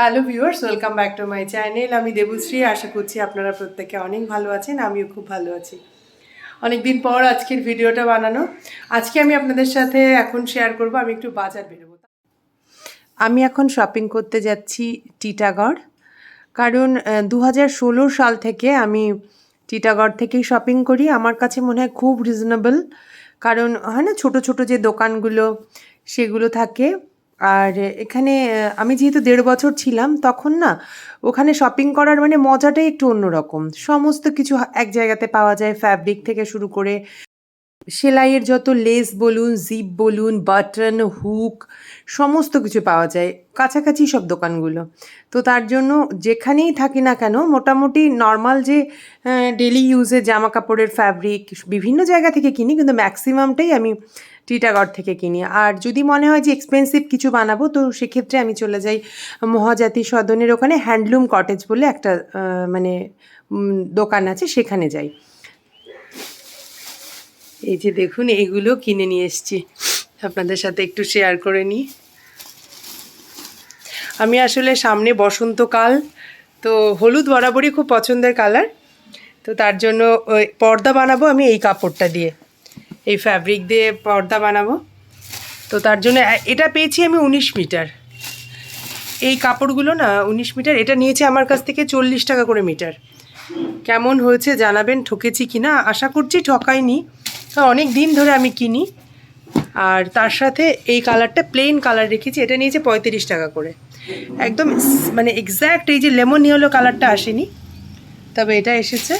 Hello viewers welcome back to my channel আমি দেবশ্রী, আশা করছি আপনারা প্রত্যেকে অনেক ভালো আছেন, আমিও খুব ভালো আছি। অনেক দিন পর আজকের ভিডিওটা বানানো। আজকে আমি আপনাদের সাথে এখন শেয়ার করব, আমি একটু বাজার বেরোবো। আমি এখন শপিং করতে যাচ্ছি টিটাগড় কারণ দু হাজার ষোলো সাল থেকে আমি টিটাগড় থেকেই শপিং করি। আমার কাছে মনে হয় খুব রিজনেবল কারণ, হয় না, ছোটো ছোটো যে দোকানগুলো, সেগুলো থাকে। আর এখানে আমি যেহেতু দেড় বছর ছিলাম, তখন না, ওখানে শপিং করার মানে মজাটাই একটু অন্যরকম। সমস্ত কিছু এক জায়গাতে পাওয়া যায় ফ্যাব্রিক থেকে শুরু করে সেলাইয়ের যত লেস বলুন জিপ বলুন বাটন হুক সমস্ত কিছু পাওয়া যায়, কাছাকাছি সব দোকানগুলো। তো তার জন্য যেখানেই থাকি না কেন, মোটামুটি নর্মাল যে ডেলি ইউজের জামা কাপড়ের ফ্যাব্রিক বিভিন্ন জায়গা থেকে কিনি, কিন্তু ম্যাক্সিমামটাই আমি টিটাগড় থেকে কিনি। আর যদি মনে হয় যে এক্সপেন্সিভ কিছু বানাবো, তো সেক্ষেত্রে আমি চলে যাই মহাজাতি সদনের ওখানে হ্যান্ডলুম কটেজ বলে একটা মানে দোকান আছে, সেখানে যাই। এই যে দেখুন, এইগুলো কিনে নিয়ে এসেছি। আপনাদের সাথে একটু শেয়ার করে নিই। আমি আসলে সামনে বসন্তকাল, তো হলুদ বরাবরই খুব পছন্দের কালার তো তার জন্য পর্দা বানাবো আমি এই কাপড়টা দিয়ে। এই ফ্যাব্রিক দিয়ে পর্দা বানাবো। তো তার জন্য এটা পেয়েছি আমি উনিশ মিটার। এই কাপড়গুলো না, উনিশ মিটার, এটা নিয়েছে আমার কাছ থেকে চল্লিশ টাকা করে মিটার। কেমন হয়েছে জানাবেন, ঠকেছি কি না? আশা করছি ঠকাইনি। অনেক দিন ধরে আমি কিনি। আর তার সাথে এই কালারটা প্লেন কালার রেখেছি, এটা নিয়েছে পঁয়ত্রিশ টাকা করে। একদম মানে এক্স্যাক্ট এই যে লেমন ইয়েলো কালারটা আসেনি। তবে এটা এসেছে।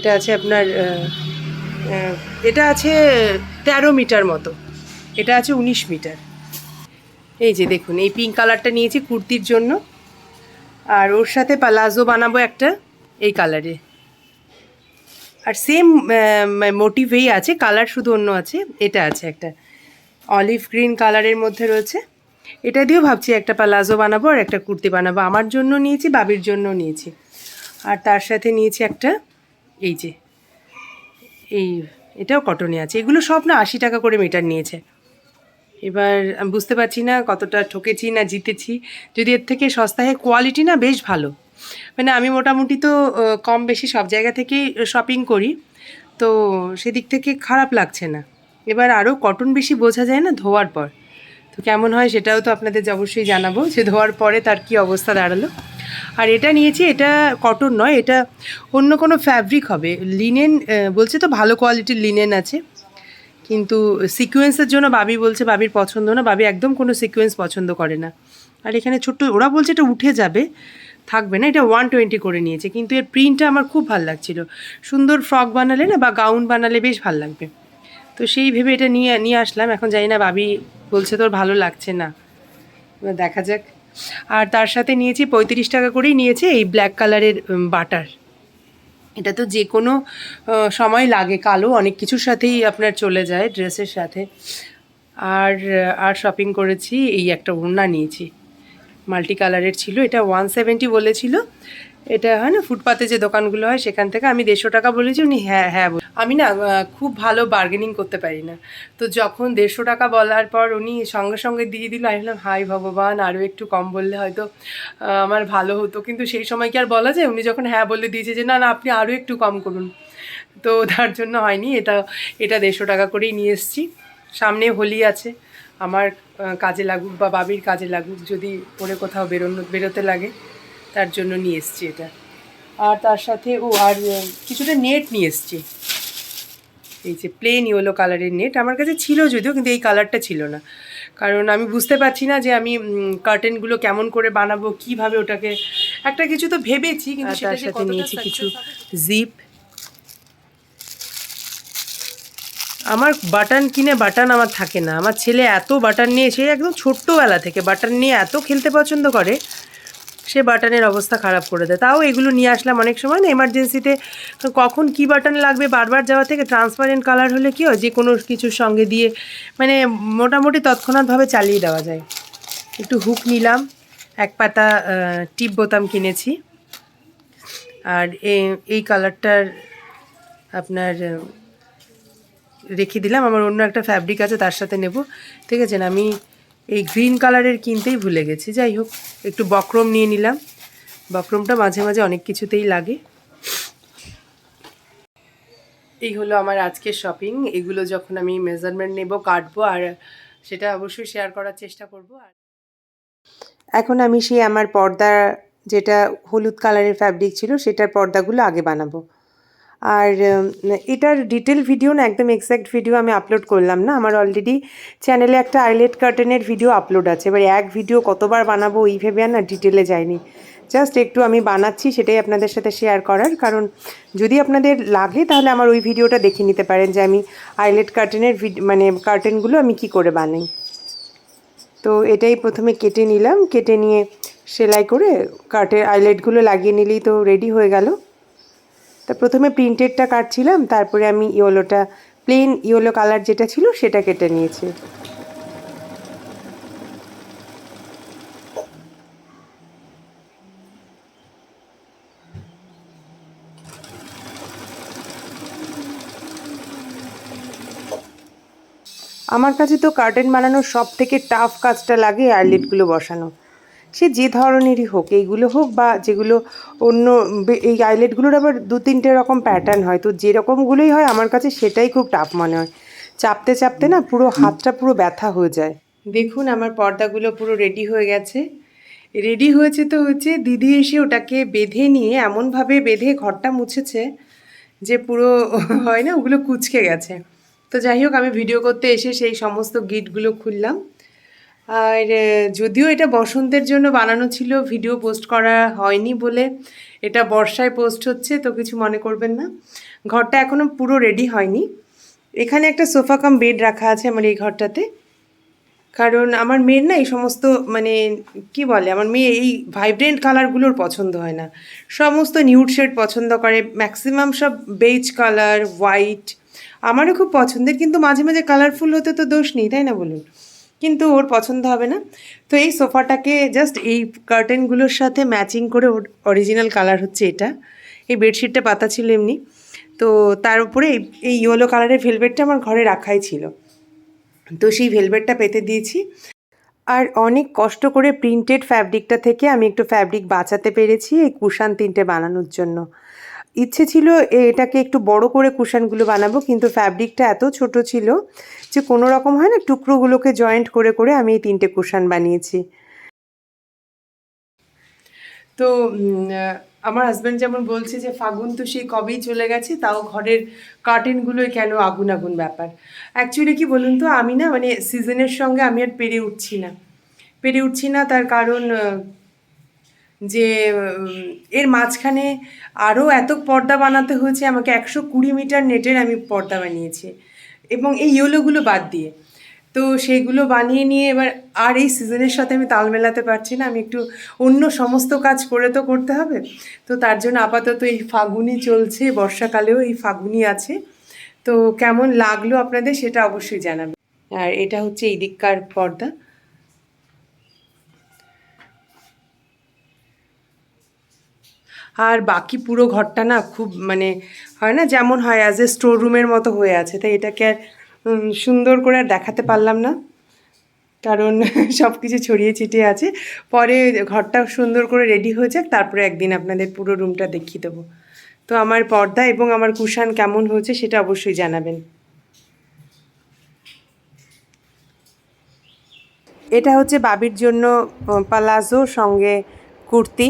এটা আছে আপনার এটা আছে তেরো মিটার মতো। এটা আছে উনিশ মিটার। এই যে দেখুন, এই পিঙ্ক কালারটা নিয়েছি কুর্তির জন্য। আর ওর সাথে পালাজো বানাবো একটা এই কালারে আর সেম মোটিভেই আছে কালার শুধু অন্য আছে, এটা আছে একটা। অলিভ গ্রিন কালারের মধ্যে রয়েছে। এটা দিয়েও ভাবছি একটা পালাজো বানাবো আর একটা কুর্তি বানাবো। আমার জন্য নিয়েছি, বাবির জন্য নিয়েছি। আর তার সাথে নিয়েছি একটা এই যে, এই, এটাও কটনে আছে। এগুলো সব না আশি টাকা করে মিটার নিয়েছে। এবার আমি বুঝতে পারছি না কতটা ঠকেছি না জিতেছি। যদি এর থেকে সস্তায় কোয়ালিটি না বেশ ভালো। মানে আমি মোটামুটি তো কম বেশি সব জায়গা থেকেই শপিং করি। তো সেদিক থেকে খারাপ লাগছে না। এবার আরও কটন বেশি বোঝা যায় না ধোয়ার পর। তো কেমন হয় সেটাও তো আপনাদের অবশ্যই জানাব যে ধোয়ার পরে তার কি অবস্থা দাঁড়াল। আর এটা নিয়েছি, এটা কটন নয়, এটা অন্য কোনো ফ্যাব্রিক হবে। লিনেন বলছে তো ভালো কোয়ালিটির লিনেন আছে। কিন্তু সিকোয়েন্সের জন্য বাবি বলছে, বাবির পছন্দ না, বাবি একদম কোনো সিকোয়েন্স পছন্দ করে না। আর এখানে ছোট্ট, ওরা বলছে এটা উঠে যাবে, থাকবে না, এটা ওয়ান টোয়েন্টি করে নিয়েছে। কিন্তু এর প্রিন্টটা আমার খুব ভালো লাগছিল। সুন্দর ফ্রক বানালে না বা গাউন বানালে বেশ ভালো লাগবে। তো সেই ভেবে এটা নিয়ে নিয়ে আসলাম। এখন জানি না বাবি বলছে তোর ভালো লাগছে না। দেখা যাক। আর তার সাথে নিয়েছি পঁয়ত্রিশ টাকা করেই নিয়েছে এই ব্ল্যাক কালারের বাটার। এটা তো যে কোনো সময় লাগে, কালো, অনেক কিছুর সাথেই আপনার চলে যায় ড্রেসের সাথে। আর আর শপিং করেছি, এই একটা ওড়না নিয়েছি। মাল্টি কালারের ছিল, এটা ওয়ান সেভেন্টি বলেছিল। এটা হয় না, ফুটপাতে যে দোকানগুলো হয় সেখান থেকে আমি দেড়শো টাকা বলেছি, উনি হ্যাঁ হ্যাঁ আমি না খুব ভালো বার্গেনিং করতে পারি না। তো যখন দেড়শো টাকা বলার পর উনি সঙ্গে সঙ্গে দিয়ে দিল, আমি ভাবলাম হাই ভগবান আরও একটু কম বললে হয়তো আমার ভালো হতো। কিন্তু সেই সময় কি আর বলা যায়? উনি যখন হ্যাঁ বলে দিয়েছে যে, না না, আপনি আরও একটু কম করুন। তো তার জন্য হয়নি, এটা এটা দেড়শো টাকা করেই নিয়ে এসেছি। সামনে হোলি আছে, আমার কাজে লাগুক বা বাবির কাজে লাগুক, যদি পরে কোথাও বেরোনো, বেরোতে লাগে। তার জন্য নিয়ে এসেছি এটা। আর তার সাথে ও আর কিছুটা নেট নিয়ে এসেছি। এই যে প্লেন ইয়েলো কালারের নেট আমার কাছে ছিল যদিও কিন্তু এই কালারটা ছিল না। কারণ আমি বুঝতে পারছি না যে আমি কার্টেনগুলো কেমন করে বানাবো কীভাবে ওটাকে একটা কিছু তো ভেবেছি কিন্তু তার সাথে নিয়েছি কিছু জিপ আমার বাটন কিনে বাটন আমার থাকে না। আমার ছেলে এত বাটন নিয়ে সে একদম ছোট্টবেলা থেকে বাটন নিয়ে এত খেলতে পছন্দ করে। সে বাটনের অবস্থা খারাপ করে দেয়। তাও এগুলো নিয়ে আসলাম অনেক সময় না এমার্জেন্সিতে কখন কি বাটন লাগবে বারবার যাওয়া থেকে ট্রান্সপারেন্ট কালার হলে কি হয়? যে কোনো কিছুর সঙ্গে দিয়ে মানে মোটামুটি তৎক্ষণাৎভাবে চালিয়ে দেওয়া যায়। একটু হুক নিলাম, এক পাতা টিপ বোতাম কিনেছি। আর এই কালারটার আপনার রেখে দিলাম। আমার অন্য একটা ফ্যাব্রিক আছে, তার সাথে নেব। ঠিক আছে না? আমি এই গ্রিন কালারের কিনতেই ভুলে গেছি। যাই হোক, একটু বক্রম নিয়ে নিলাম। বক্রমটা মাঝে মাঝে অনেক কিছুতেই লাগে। এই হলো আমার আজকের শপিং এগুলো যখন আমি মেজারমেন্ট নেব, কাটবো আর সেটা অবশ্যই শেয়ার করার চেষ্টা করব। আর এখন আমি সেই আমার পর্দা, যেটা হলুদ কালারের ফ্যাব্রিক ছিল, সেটার পর্দাগুলো আগে বানাবো। আর এটার ডিটেল ভিডিও না, একদম এক্স্যাক্ট ভিডিও আমি আপলোড করলাম না। আমার অলরেডি চ্যানেলে একটা আইলেট কার্টেনের ভিডিও আপলোড আছে। এবার এক ভিডিও কতবার বানাবো, ওই ভেবে না ডিটেলে যায়নি জাস্ট একটু আমি বানাচ্ছি, সেটাই আপনাদের সাথে শেয়ার করার। কারণ যদি আপনাদের লাগে, তাহলে আমার ওই ভিডিওটা দেখে নিতে পারেন যে আমি আইলেট কার্টেনের মানে কার্টেনগুলো আমি কি করে বানাই। তো এটাই প্রথমে কেটে নিলাম। কেটে নিয়ে সেলাই করে কাটের আইলেটগুলো লাগিয়ে নিলেই তো রেডি হয়ে গেল। তা প্রথমে প্রিন্টেডটা কাটছিলাম, তারপরে আমি ইয়েলোটা প্লেন ইয়েলো কালার যেটা ছিল সেটা কেটে নিয়েছি। আমার কাছে তো কার্টেন বানানোর সব থেকে টাফ কাজটা লাগে আইলেটগুলো বসানো। সে যে ধরনেরই হোক এইগুলো হোক বা যেগুলো অন্য এই আইলেটগুলোর আবার দু তিনটে রকম প্যাটার্ন হয়। তো যেরকমগুলোই হয় আমার কাছে সেটাই খুব টাফ মনে হয়। চাপতে চাপতে না পুরো হাতটা পুরো ব্যথা হয়ে যায়। দেখুন আমার পর্দাগুলো পুরো রেডি হয়ে গেছে। রেডি হয়েছে তো হচ্ছে দিদি এসে ওটাকে বেঁধে নিয়ে এমনভাবে বেঁধে ঘরটা মুছেছে যে পুরো হয় না ওগুলো কুচকে গেছে। তো যাই হোক আমি ভিডিও করতে এসে সেই সমস্ত গিটগুলো খুললাম। আর যদিও এটা বসন্তের জন্য বানানো ছিল, ভিডিও পোস্ট করা হয়নি বলে, এটা বর্ষায় পোস্ট হচ্ছে, তো কিছু মনে করবেন না। ঘরটা এখনও পুরো রেডি হয়নি। এখানে একটা সোফা কাম বেড রাখা আছে আমার এই ঘরটাতে। কারণ আমার মেয়ের না এই সমস্ত মানে কি বলে, আমার মেয়ে এই ভাইব্রেন্ট কালারগুলোর পছন্দ হয় না। সমস্ত নিউড শেড পছন্দ করে ম্যাক্সিমাম সব বেজ কালার হোয়াইট আমারও খুব পছন্দের, কিন্তু মাঝে মাঝে কালারফুল হতে তো দোষ নেই, তাই না বলুন? কিন্তু ওর পছন্দ হবে না। তো এই সোফাটাকে জাস্ট এই কার্টেনগুলোর সাথে ম্যাচিং করে ওর অরিজিনাল কালার হচ্ছে এটা। এই বেডশিটটা পাতা ছিল এমনি। তো তার উপরে এই- ইয়েলো কালারের ভেলভেটটা আমার ঘরে রাখাই ছিল। তো সেই ভেলভেটটা পেতে দিয়েছি। আর অনেক কষ্ট করে প্রিন্টেড ফ্যাব্রিকটা থেকে আমি একটু ফ্যাব্রিক বাঁচাতে পেরেছি এই কুশান তিনটে বানানোর জন্য। ইচ্ছে ছিল এটাকে একটু বড় করে কুশানগুলো বানাবো, কিন্তু ফ্যাব্রিকটা এত ছোট ছিল যে কোনো রকম হয় না, টুকরোগুলোকে জয়েন্ট করে করে আমি এই তিনটে কুশান বানিয়েছি। তো আমার হাজব্যান্ড যেমন বলছে যে ফাগুন তো সেই কবেই চলে গেছে, তাও ঘরের কার্টেনগুলোই কেন আগুন আগুন ব্যাপার। অ্যাকচুয়ালি কি বলুন তো, আমি না মানে সিজনের সঙ্গে আমি আর পেরে উঠছি না। পেরে উঠছি না তার কারণ যে এর মাঝখানে আরও এত পর্দা বানাতে হয়েছে, আমাকে একশো কুড়ি মিটার নেটের আমি পর্দা বানিয়েছি। এবং এই ইয়েলোগুলো বাদ দিয়ে। তো সেইগুলো বানিয়ে নিয়ে এবার আর এই সিজনের সাথে আমি তাল মেলাতে পারছি না, আমি একটু অন্য সমস্ত কাজ করে তো করতে হবে। তো তার জন্য আপাতত এই ফাগুনি চলছে, বর্ষাকালেও এই ফাগুনি আছে। তো কেমন লাগল আপনাদের সেটা অবশ্যই জানাবেন। আর এটা হচ্ছে এই দিককার পর্দা। আর বাকি পুরো ঘরটা না খুব মানে হয় না যেমন হয় অ্যাজ এ স্টোর রুমের মতো হয়ে আছে, তাই এটাকে আর সুন্দর করে আর দেখাতে পারলাম না। কারণ সব কিছু ছড়িয়ে ছিটিয়ে আছে। পরে ঘরটা সুন্দর করে রেডি হয়ে যাক, তারপরে একদিন আপনাদের পুরো রুমটা দেখিয়ে দেবো। তো আমার পর্দা এবং আমার কুশান কেমন হয়েছে সেটা অবশ্যই জানাবেন। এটা হচ্ছে বাবির জন্য পালাজো সঙ্গে কুর্তি।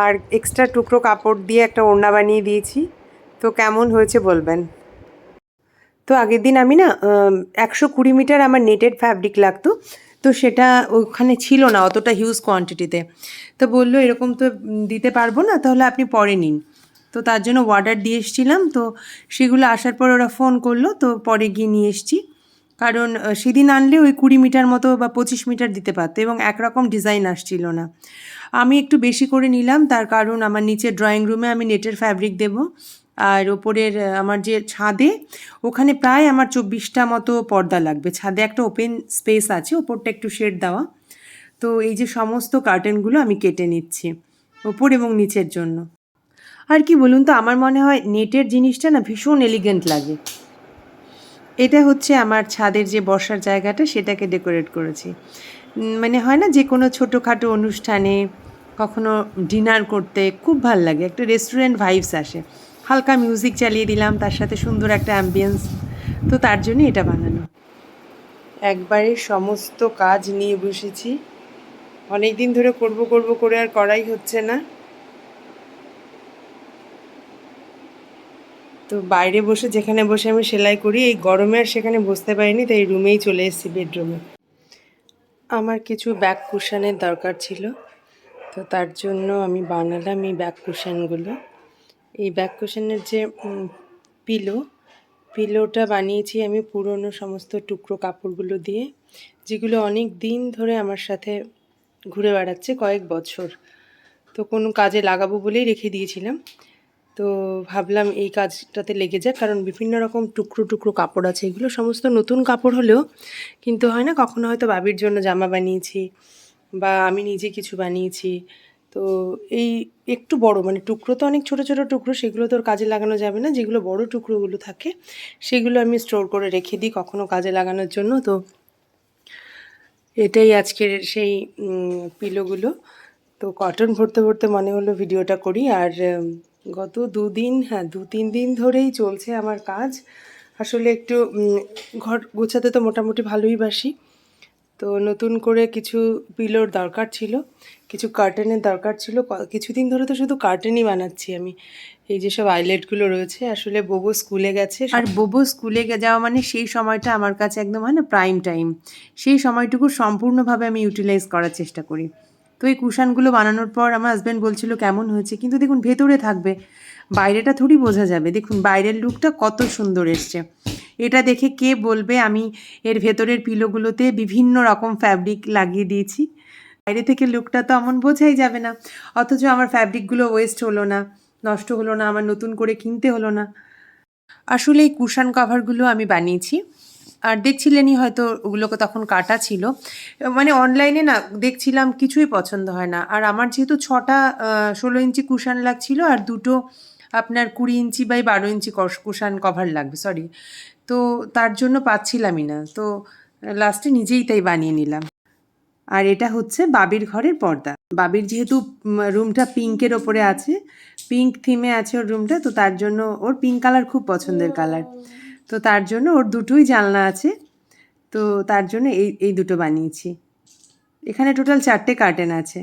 আর এক্সট্রা টুকরো কাপড় দিয়ে একটা ওড়না বানিয়ে দিয়েছি। তো কেমন হয়েছে বলবেন? তো আগের দিন আমি না একশো কুড়ি মিটার আমার নেটেড ফ্যাব্রিক লাগতো। তো সেটা ওখানে ছিল না অতটা হিউজ কোয়ান্টিটিতে তো। বলল, এরকম তো দিতে পারব না, তাহলে আপনি পরে নিন। তো তার জন্য অর্ডার দিয়ে এসেছিলাম। তো সেগুলো আসার পর ওরা ফোন করল, তো পরে গিয়ে নিয়ে এসেছি। কারণ সেদিন আনলে ওই কুড়ি মিটার মতো বা পঁচিশ মিটার দিতে পারতো এবং একরকম ডিজাইন আসছিল না। আমি একটু বেশি করে নিলাম, তার কারণ আমার নিচে ড্রয়িং রুমে আমি নেটের ফ্যাব্রিক দেব। আর ওপরের আমার যে ছাদে, ওখানে প্রায় আমার চব্বিশটা মতো পর্দা লাগবে। ছাদে একটা ওপেন স্পেস আছে, ওপরটা একটু শেড দেওয়া। তো এই যে সমস্ত কার্টেনগুলো আমি কেটে নিচ্ছি, ওপর এবং নিচের জন্য। আর কি বলুন তো, আমার মনে হয় নেটের জিনিসটা না ভীষণ এলিগেন্ট লাগে। এটা হচ্ছে আমার ছাদের যে বসার জায়গাটা, সেটাকে ডেকোরেট করেছি। মানে হয় না যে কোনো ছোটোখাটো অনুষ্ঠানে, কখনো ডিনার করতে খুব ভালো লাগে। একটা রেস্টুরেন্ট ভাইবস আসে। হালকা মিউজিক চালিয়ে দিলাম, তার সাথে সুন্দর একটা অ্যাম্বিয়েন্স তো তার জন্য এটা বানানো। একবারে সমস্ত কাজ নিয়ে বসেছি। অনেক দিন ধরে করব করব করে আর করাই হচ্ছে না। তো বাইরে বসে, যেখানে বসে আমি সেলাই করি, এই গরমে আর সেখানে বসতে পারিনি, তাই রুমেই চলে এসেছি বেডরুমে আমার কিছু ব্যাক কুশানের দরকার ছিল। তো তার জন্য আমি বানালাম এই ব্যাক কুশানগুলো এই ব্যাক কুশানের যে পিলো পিলোটা বানিয়েছি আমি পুরনো সমস্ত টুকরো কাপড়গুলো দিয়ে, যেগুলো অনেক দিন ধরে আমার সাথে ঘুরে বেড়াচ্ছে কয়েক বছর। তো কোনো কাজে লাগাবো বলেই রেখে দিয়েছিলাম। তো ভাবলাম এই কাজটাতে লেগে যাক, কারণ বিভিন্ন রকম টুকরো টুকরো কাপড় আছে, এগুলো সমস্ত নতুন কাপড় হলেও কিন্তু হয় না, কখনো হয়তো বাবির জন্য জামা বানিয়েছি বা আমি নিজে কিছু বানিয়েছি। তো এই একটু বড় মানে টুকরো তো অনেক ছোট ছোট টুকরো, সেগুলো তো আর কাজে লাগানো যাবে না, যেগুলো বড় টুকরোগুলো থাকে সেগুলো আমি স্টোর করে রেখে দিই কখনো কাজে লাগানোর জন্য। তো এটাই আজকের সেই পিলোগুলো। তো কটন ভরতে ভরতে মনে হলো ভিডিওটা করি, আর গত দুদিন হ্যাঁ দু তিন দিন ধরেই চলছে আমার কাজ। আসলে একটু ঘর গোছাতে তো মোটামুটি ভালোই বাসি। তো নতুন করে কিছু পিলোর দরকার ছিল, কিছু কার্টেনের দরকার ছিল। কিছুদিন ধরে তো শুধু কার্টেনই বানাচ্ছি আমি। এই যেসব আইলেটগুলো রয়েছে, আসলে বোবো স্কুলে গেছে। আর বোবো স্কুলে যাওয়া মানে সেই সময়টা আমার কাছে একদম, হয় না প্রাইম টাইম সেই সময়টুকু সম্পূর্ণভাবে আমি ইউটিলাইজ করার চেষ্টা করি। তো এই কুশানগুলো বানানোর পর আমার হাজব্যান্ড বলছিল, কেমন হয়েছে? কিন্তু দেখুন, ভেতরে থাকবে, বাইরেটা থোড়ি বোঝা যাবে। দেখুন, বাইরের লুকটা কত সুন্দর এসছে। এটা দেখে কে বলবে, আমি এর ভেতরের পিলোগুলোতে বিভিন্ন রকম ফ্যাব্রিক লাগিয়ে দিয়েছি। বাইরে থেকে লুকটা তো এমন বোঝাই যাবে না। অথচ আমার ফ্যাব্রিকগুলো ওয়েস্ট হলো না, নষ্ট হলো না, আমার নতুন করে কিনতে হলো না। আসলে এই কুশান কভারগুলো আমি বানিয়েছি। আর দেখছিলেনই হয়তো ওগুলোকে তখন কাটা ছিল। মানে অনলাইনে না দেখছিলাম কিছুই পছন্দ হয় না। আর আমার যেহেতু ছটা ষোলো ইঞ্চি কুশান লাগছিল আর দুটো আপনার কুড়ি ইঞ্চি বাই বারো ইঞ্চি কুশান কভার লাগবে সরি তো তার জন্য পাচ্ছিলামই না। তো লাস্টে নিজেই তাই বানিয়ে নিলাম। আর এটা হচ্ছে বাবির ঘরের পর্দা। বাবির যেহেতু রুমটা পিঙ্কের ওপরে আছে পিঙ্ক থিমে আছে ওর রুমটা তো তার জন্য ওর পিঙ্ক কালার খুব পছন্দের কালার তো তার জন্য ওর দুটোই জানলা আছে। তো তার জন্য এই এই দুটো বানিয়েছি। এখানে টোটাল চারটে কার্টেন আছে।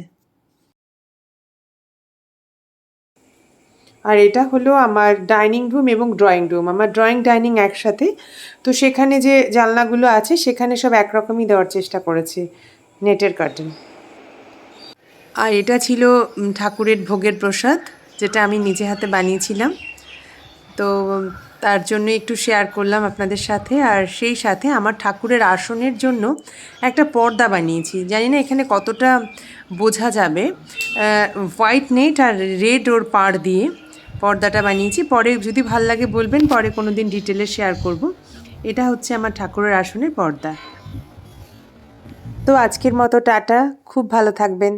আর এটা হলো আমার ডাইনিং রুম এবং ড্রয়িং রুম। আমার ড্রয়িং, ডাইনিং একসাথে। তো সেখানে যে জানলাগুলো আছে, সেখানে সব একরকমই দেওয়ার চেষ্টা করেছি নেটের কার্টেন। আর এটা ছিল ঠাকুরের ভোগের প্রসাদ, যেটা আমি নিজে হাতে বানিয়েছিলাম। তো তার জন্য একটু শেয়ার করলাম আপনাদের সাথে। আর সেই সাথে আমার ঠাকুরের আসনের জন্য একটা পর্দা বানিয়েছি। জানি না এখানে কতটা বোঝা যাবে। হোয়াইট নেট আর রেড ওর পাড় দিয়ে পর্দাটা বানিয়েছি। পরে যদি ভালো লাগে বলবেন, পরে কোনো দিন ডিটেলে শেয়ার করব। এটা হচ্ছে আমার ঠাকুরের আসনের পর্দা। তো আজকের মতো টাটা। খুব ভালো থাকবেন।